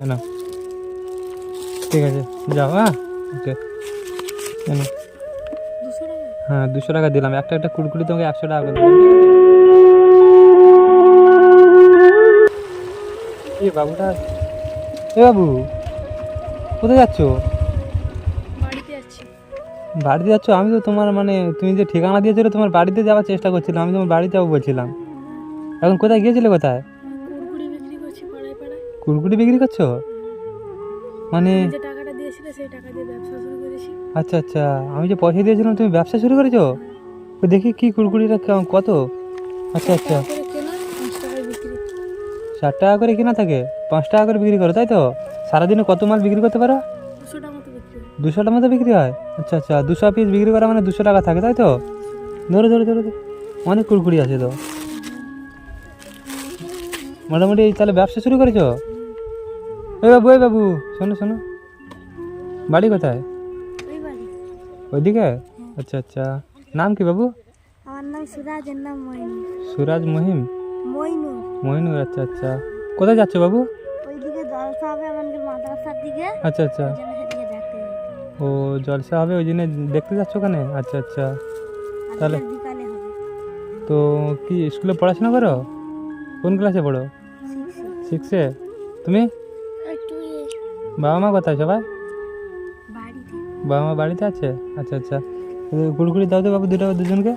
কেন? ঠিক আছে যাও হ্যাঁ? ওকে কেন? হ্যাঁ দুশো টাকা দিলাম। একটা একটা কুড়কুড়ি তোমাকে একশো টাকা করে এ বাবুটা এ বাবু কোথায় যাচ্ছ? বাড়িতে যাচ্ছি বাড়িতে যাচ্ছ? আমি তো তোমার মানে তুমি যে ঠিকানা দিয়েছিলে তোমার বাড়িতে যাওয়ার চেষ্টা করছিলাম। আমি তোমার বাড়িতে যাব বলছিলাম। এখন কোথায় গিয়েছিলে কোথায়? কুড়কুড়ি বিক্রি করছ? মানে যে টাকাটা দিয়েছিলে সেই টাকা দিয়ে ব্যবসা শুরু করেছি। আচ্ছা আচ্ছা। আমি যে পয়সা দিয়েছিলাম তুমি ব্যবসা শুরু করেছ? তো দেখি কি কুড়কুড়িটা কেমন- কত? আচ্ছা আচ্ছা। ষাট টাকা করে কিনা থাকে? পাঁচ টাকা করে বিক্রি করো তাই তো? সারাদিনে কত মাল বিক্রি করতে পারো? দুশো টাকা মতো বিক্রি হয়। দুশোটার মতো বিক্রি হয়? আচ্ছা আচ্ছা। দুশো পিস বিক্রি করা মানে দুশো টাকা থাকে তাই তো? ধরো ধরো ধরো ধরো। অনেক কুড়কুড়ি আছে তো। মোটামুটি তাহলে ব্যবসা শুরু করেছ? ওই বাবু ওই বাবু শোনো শোনো। বাড়ি কোথায়? ওইদিকে? আচ্ছা আচ্ছা। নাম কি বাবু? আমার নাম সুরাজের নাম মইনুর সুরাজ মহিম? মইনুর মহিনুর আচ্ছা আচ্ছা। কোথায় যাচ্ছ বাবু? ওইদিকে জলসা হবে আমাদের মাদ্রাসার দিকে। আচ্ছা আচ্ছা। ও জলসা হবে ওই জন্য দেখতে যাচ্ছ ওখানে? আচ্ছা আচ্ছা। তাহলে? তো কি স্কুলে পড়াশোনা করো? কোন ক্লাসে পড়ো? সিক্সে তুমি? বাবা মা কোথায় সবাই? বাবা মা বাড়িতে আছে? আচ্ছা আচ্ছা। কুড়কুড়ি দাও তো বাবু দুটো দুজনকে।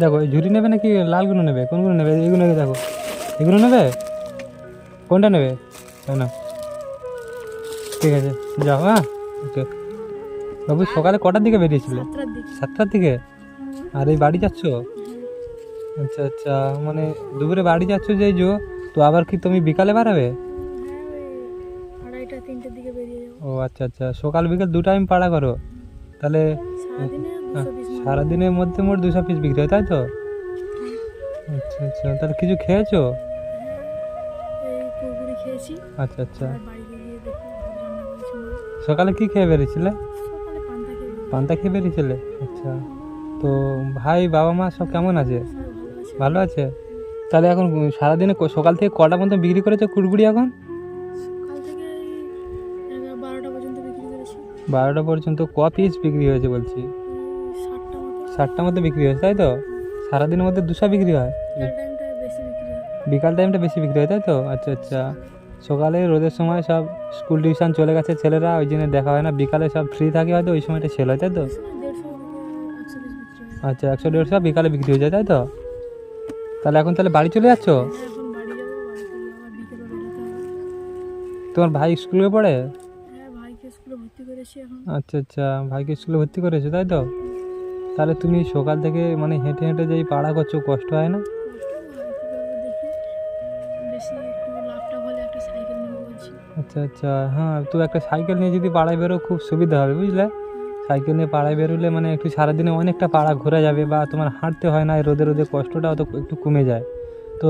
দেখো এই ঝুড়ি নেবে নাকি লালগুলো নেবে? কোনগুলো নেবে? এগুলো নেবে দেখো। এগুলো নেবে? কোনটা নেবে? তাই না ঠিক আছে যাও হ্যাঁ? ওকে। বাবু সকালে কটার দিকে বেরিয়েছিলে? সাতটার দিকে। সাতটার দিকে? আর এই বাড়ি যাচ্ছ? আচ্ছা আচ্ছা। মানে দুপুরে বাড়ি যাচ্ছ যে এই যো তো আবার কি তুমি বিকালে বাড়াবে? হ্যাঁ ও আচ্ছা আচ্ছা। সকাল বিকাল দু টাইম পাড়া করো। তাহলে সারাদিনের মধ্যে মোট দুশো পিস বিক্রি হয় তাই তো? আচ্ছা আচ্ছা। তাহলে কিছু খেয়েছো? খেয়েছি। আচ্ছা আচ্ছা। সকালে কি খেয়ে বেরিয়েছিলে? পান্তা খেয়ে বেরিয়েছিলে? আচ্ছা। তো ভাই বাবা মা সব কেমন আছে? ভালো আছে? তাহলে এখন সারাদিনে সকাল থেকে কটা পর্যন্ত বিক্রি করেছ কুড়কুড়ি এখন? বারোটা পর্যন্ত ক পিস বিক্রি হয়েছে বলছি? এই ষাটটা মতো। ষাটটার মধ্যে বিক্রি হয়েছে তাই তো? সারাদিনের মধ্যে দুশো বিক্রি হয়? বিকাল টাইমটা বেশি বিক্রি হয়। তাই তো? আচ্ছা আচ্ছা। সকালে রোদের সময় সব স্কুল টিউশন চলে গেছে ছেলেরা ওই জন্য দেখা হয় না। বিকালে সব ফ্রি থাকে হয়তো ওই সময়টা সেল হয় তাই তো? আচ্ছা একশো দেড়শো বিকালে বিক্রি হয়ে যায় তাই তো? তাহলে এখন তাহলে বাড়ি চলে যাচ্ছ? তোমার ভাই স্কুলে পড়ে? আচ্ছা আচ্ছা ভাইকে স্কুলে ভর্তি করেছ, তাই তো? তাহলে তুমি সকাল থেকে মানে হেঁটে হেঁটে যেই পাড়া করছ, কষ্ট হয় না? আচ্ছা আচ্ছা হ্যাঁ তো একটা সাইকেল নিয়ে যদি পাড়ায় বেরো, খুব সুবিধা হবে, বুঝলে? সাইকেল নিয়ে পাড়ায় বেরোলে মানে একটু সারাদিনে অনেকটা পাড়া ঘোরা যাবে বা তোমার হাঁটতে হয় না রোদে রোদে কষ্টটাও তো একটু কমে যায়। তো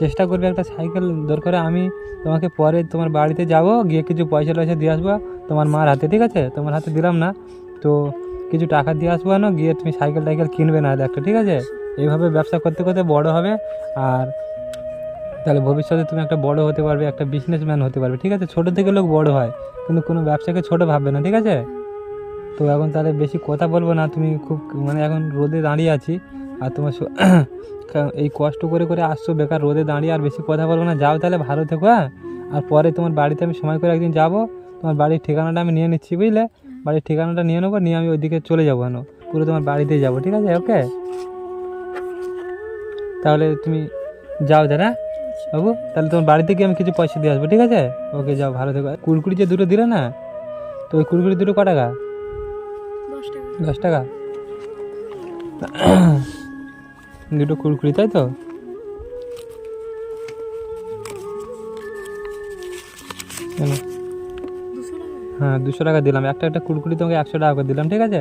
চেষ্টা করবে একটা সাইকেল দরকার আমি তোমাকে পরে তোমার বাড়িতে যাব, গিয়ে কিছু পয়সা টয়সা দিয়ে আসব, তোমার মার হাতে, ঠিক আছে? তোমার হাতে দিলাম না। তো কিছু টাকা দিয়ে আসব না, গিয়ে তুমি সাইকেল টাইকেল কিনবে না একটা ঠিক আছে? এইভাবে ব্যবসা করতে করতে বড় হবে আর তাহলে ভবিষ্যতে তুমি একটা বড় হতে পারবে, একটা বিজনেসম্যান হতে পারবে, ঠিক আছে? ছোটো থেকে লোক বড় হয়, কিন্তু কোনো ব্যবসাকে ছোটো ভাববে না, ঠিক আছে? তো এখন তাহলে বেশি কথা বলব না। তুমি খুব মানে এখন রোদে দাঁড়িয়ে আছি আর তোমার এই কষ্ট করে করে আসছো বেকার রোদে দাঁড়িয়ে আর বেশি কথা বলব না। যাও তাহলে ভালো থেকো হ্যাঁ? আর পরে তোমার বাড়িতে আমি সময় করে একদিন যাব। তোমার বাড়ির ঠিকানাটা আমি নিয়ে নিচ্ছি, বুঝলে? বাড়ির ঠিকানাটা নিয়ে নেব, নিয়ে আমি ওইদিকে চলে যাব কেন পুরো তোমার বাড়িতেই যাব, ঠিক আছে? ওকে তাহলে তুমি যাও দাদা বাবু, তাহলে তোমার বাড়িতে গিয়ে আমি কিছু পয়সা দিয়ে আসব, ঠিক আছে? ওকে যাও, ভালো থেকো। কুড়কুড়ি যে দুটো দিলে না, তো ওই কুড়কুড়ি দুটো ক টাকা? দশ টাকা? দুটো কুড়কুড়ি তাই তো? হ্যাঁ দুশো টাকা দিলাম। একটা একটা কুড়কুড়ি তোমাকে একশো টাকা করে দিলাম, ঠিক আছে?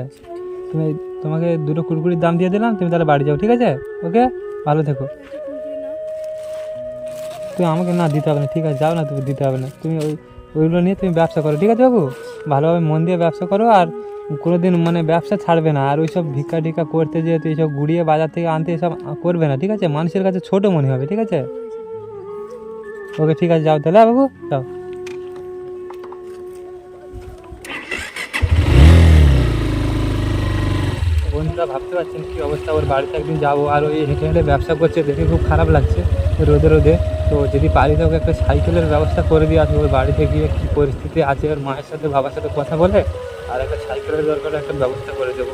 তুমি তোমাকে দুটো কুড়কুড়ির দাম দিয়ে দিলাম, তুমি তাহলে বাড়ি যাও, ঠিক আছে? ওকে? ভালো থেকো। তুমি আমাকে না দিতে হবে না, ঠিক আছে? যাও না, তুমি দিতে হবে না। তুমি ওই ওইগুলো নিয়ে তুমি ব্যবসা করো, ঠিক আছে বাবু? ভালোভাবে মন দিয়ে ব্যবসা করো আর কোনোদিন মানে ব্যবসা ছাড়বে না, আর ওইসব ভিক্ষা টিক্ষা করতে যেহেতু এইসব গুড়িয়ে বাজার থেকে আনতে এসব করবে না, ঠিক আছে? মানুষের কাছে ছোট মনে হবে, ঠিক আছে? ওকে, ঠিক আছে, যাও তাহলে হ্যাঁ বাবু, যাও। বন্ধুরা, ভাবতে পারছেন কি অবস্থা? ওর বাড়িতে একদিন যাব, আর ওই হেঁটে হেঁটে ব্যবসা করছে, দেখে খুব খারাপ লাগছে রোদে রোদে। তো যদি বাড়িতে ওকে একটা সাইকেলের ব্যবস্থা করে দিয়ে আসব ওর বাড়িতে গিয়ে কী পরিস্থিতি আছে, ওর মায়ের সাথে, বাবার সাথে কথা বলে। আর একটা সাইকেলের দরকার একটা ব্যবস্থা করে দেবো।